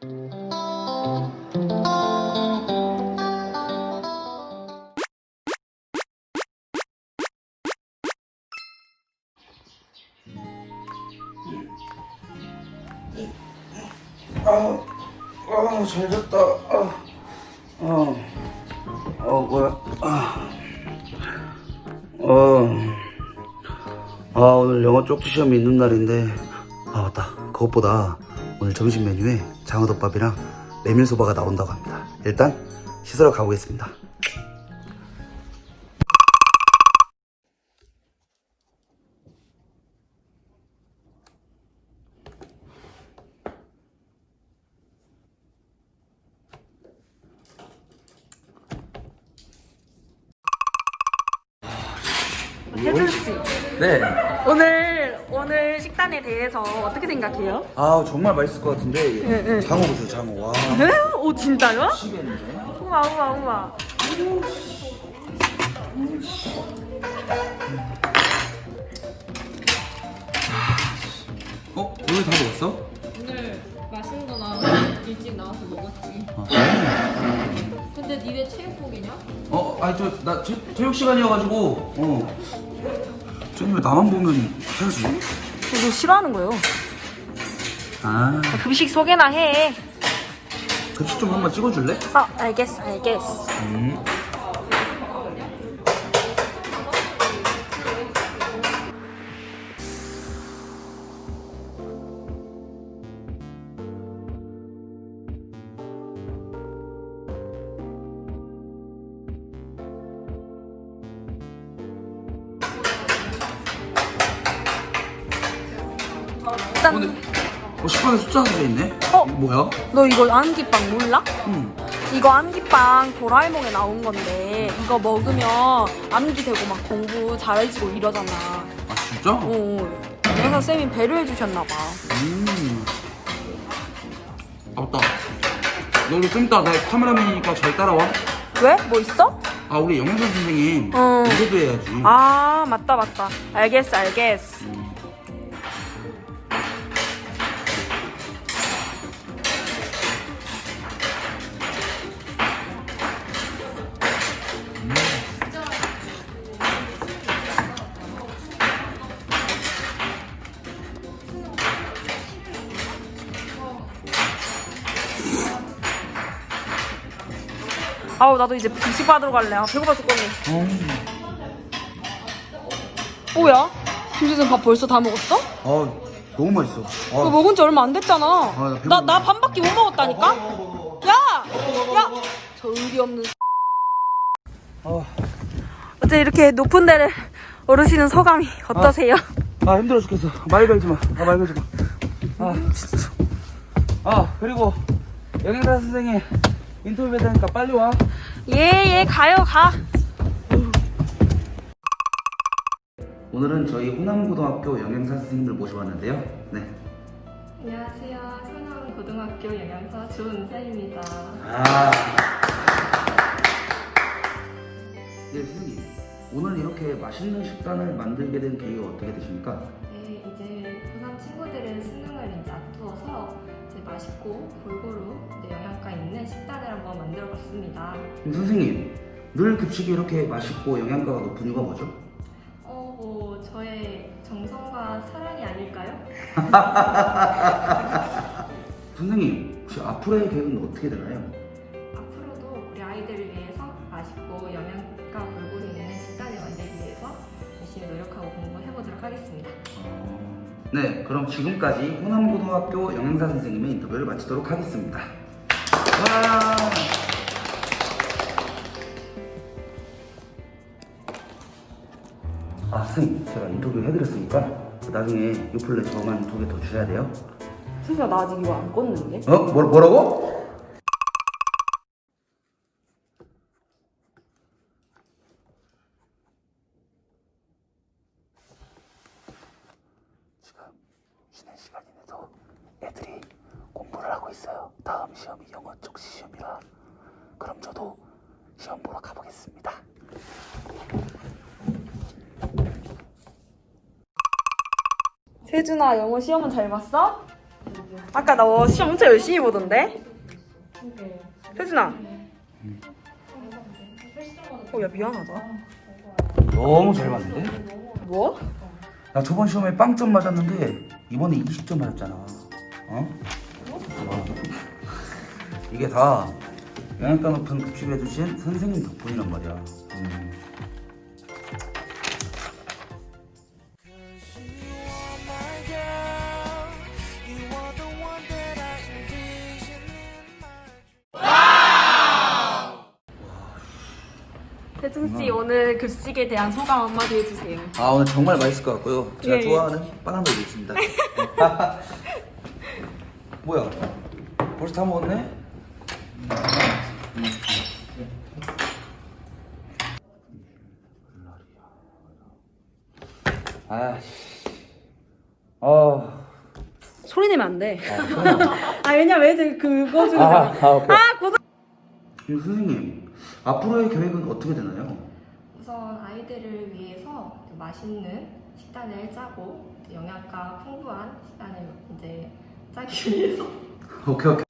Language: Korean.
아, 아, 잘 잤다. 아, 어, 어, 뭐야? 아, 어, 아, 오늘 영어 쪽지 시험이 있는 날인데, 아, 맞다. 그것보다 오늘 점심 메뉴에 장어덮밥이랑 메밀소바가 나온다고 합니다. 일단 씻으러 가보겠습니다. 씨, 네. 오늘 오늘 식단에 대해서 어떻게 생각해요? 아, 정말 맛있을 것 같은데, 네, 네. 장어 보세요, 장어. 와. 에? 오 진짜요? 우와 우와 우와. 어? 오늘 다 먹었어? 오늘 맛있는 거 나와서 일찍 나와서 먹었지. 아? 근데 니네 체육복이냐? 어, 아니 저나 체육 시간이어가지고 어. 쟤는 왜 나만 보면 해야지? 이거 싫어하는 거예요. 아, 급식 소개나 해. 급식 좀 한번 찍어줄래? 어 알겠어 알겠어. 음. 일단 오늘 어, 식판에 숫자가 들어있네? 어? 뭐야? 너 이거 안기빵 몰라? 응. 이거 암기빵 도라에몽에 나온 건데 이거 먹으면 암기 되고 막 공부 잘해지고 이러잖아. 아 진짜? 어. 그래서 쌤이 배려해 주셨나 봐. 음. 아 맞다. 너도 좀 이따 나 카메라맨이니까 잘 따라와. 왜? 뭐 있어? 아 우리 영양사 선생님 어. 인터뷰 해야지. 아 맞다 맞다. 알겠어 알겠어. 아우 나도 이제 급식 받으러 갈래. 아 배고파 죽겠네. 어. 뭐야? 김지선 밥 벌써 다 먹었어? 아 너무 맛있어. 너 아, 먹은 지 얼마 안 됐잖아. 나 배고프네. 나, 나 반밖에 못 먹었다니까? 야! 야! 저 의리 없는. 아, 어째 이렇게 높은 데를 오르시는 소감이 어떠세요? 아 힘들어 죽겠어. 말 걸지 마. 아, 말 걸지 마. 아, 아 그리고 영양사 선생님 인터뷰 해다니까 빨리 와. 예, 예, 가요, 가. 오늘은 저희 호남고등학교 영양사 선생님을 모셔봤는데요. 네. 안녕하세요. 서남 고등학교 영양사 조은세입니다. 아. 네, 선생님. 오늘 이렇게 맛있는 식단을 만들게 된 계기가 어떻게 되십니까? 네, 이제 고3 친구들의 수능을 이제 앞두어서 맛있고 골고루 영양가 있는 식단을 한번 만들어 봤습니다. 그럼 선생님, 늘 급식이 이렇게 맛있고 영양가가 높은 이유가 뭐죠? 어, 뭐 저의 정성과 사랑이 아닐까요? 선생님, 혹시 앞으로의 계획은 어떻게 되나요? 앞으로도 우리 아이들을 위해서 맛있고 영양가 골고루 있는 식단을 만들기 위해서 열심히 노력하고 공부해 보도록 하겠습니다. 네, 그럼 지금까지 호남고등학교 영양사 선생님의 인터뷰를 마치도록 하겠습니다. 와! 아, 선생님, 제가 인터뷰 해드렸으니까 나중에 요플레 저만 두 개 더 주셔야 돼요. 수수야, 나 아직 이거 안 껐는데? 어? 뭐, 뭐라고? 쉬는 시간인데도 애들이 공부를 하고 있어요. 다음 시험이 영어 쪽 시험이라. 그럼 저도 시험 보러 가보겠습니다. 세준아, 영어 시험은 잘 봤어? 아까 너 시험 엄청 열심히 보던데? 혜진아. 어, 야, 미안하다. 너무 잘 맞는데? 뭐? 나 저번 시험에 빵점 맞았는데 이번에 20점 맞았잖아. 어? 어. 이게 다 영양가 높은 급식해주신 선생님 덕분이란 말이야. 음. 씨 오늘 급식에 대한 소감 한마디 해주세요. 아 오늘 정말 맛있을 것 같고요. 제가 예, 예. 좋아하는 바나나도 있습니다. 뭐야? 벌써 다 먹었네? 아씨. 아. 소리 내면 안 돼. 아. 아 왜냐 면 애들 그거 중에 아, 아, 오케이. 아 고등 음, 선생님, 앞으로의 계획은 어떻게 되나요? 우선 아이들을 위해서 맛있는 식단을 짜고 영양가 풍부한 식단을 이제 짜기 위해서 오케이, 오케이.